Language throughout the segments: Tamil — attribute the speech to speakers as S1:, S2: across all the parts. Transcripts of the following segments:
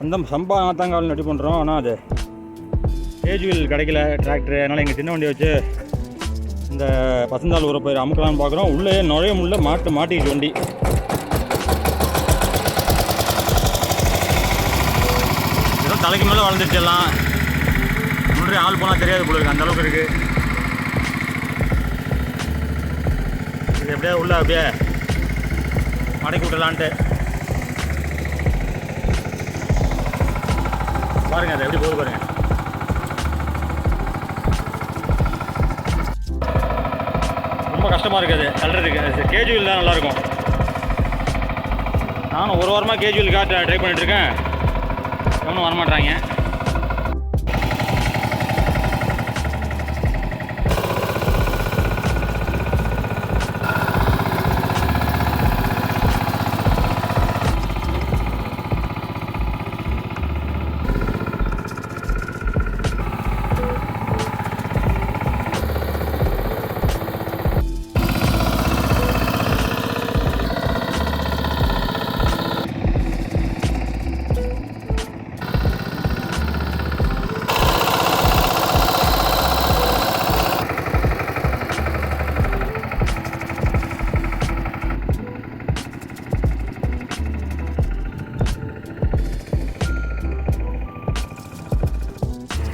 S1: அந்த சம்பா நாத்தாங்கால் ரெடி பண்ணுறோம் ஆனால் அது ஏஜுவில் கிடைக்கல டிராக்டர் அதனால் எங்கள் சின்ன வண்டியை வச்சு இந்த பசந்தால் ஊரை போய் அமுக்கலாம்னு பார்க்குறோம். உள்ளே நுழைய முடியல மாட்டு மாட்டிக்கிச்சு வண்டி. ஏதோ தலைக்கு மேலே வளர்ந்துருச்சு எல்லாம். முன்னாடி ஆள் போனால் தெரியாது போல இருக்குது அந்த அளவுக்கு இருக்குது இது எப்படியே உள்ள அப்படியே மடக்கி விடலான்ட்டு பாருங்க அது எப்படி போகுது பாருங்க. ரொம்ப கஷ்டமாக இருக்குது தள்ளுறதுக்கு. கேஜுவல் தான் நல்லாயிருக்கும். நானும் ஒரு வாரமாக கேஜுவல் காட்ட ட்ரை பண்ணிட்டு இருக்கேன். எவனும் வரமாட்டாங்க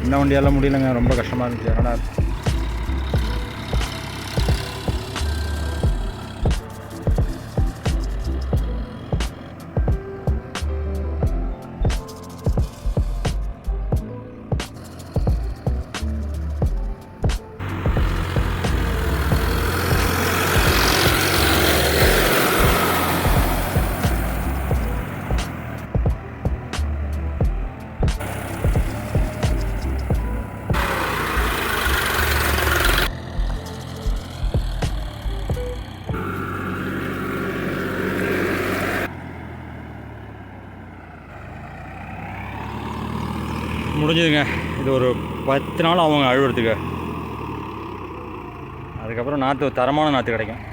S1: இந்த வண்டியெல்லாம் முடியலங்க. ரொம்ப கஷ்டமாக இருந்துச்சு. அதனால் முடிஞ்சதுங்க. இது ஒரு பத்து நாள் அவங்க அழுவுறதுக்கு. அதுக்கப்புறம் நாற்று தரமான நாற்று கிடைக்கும்.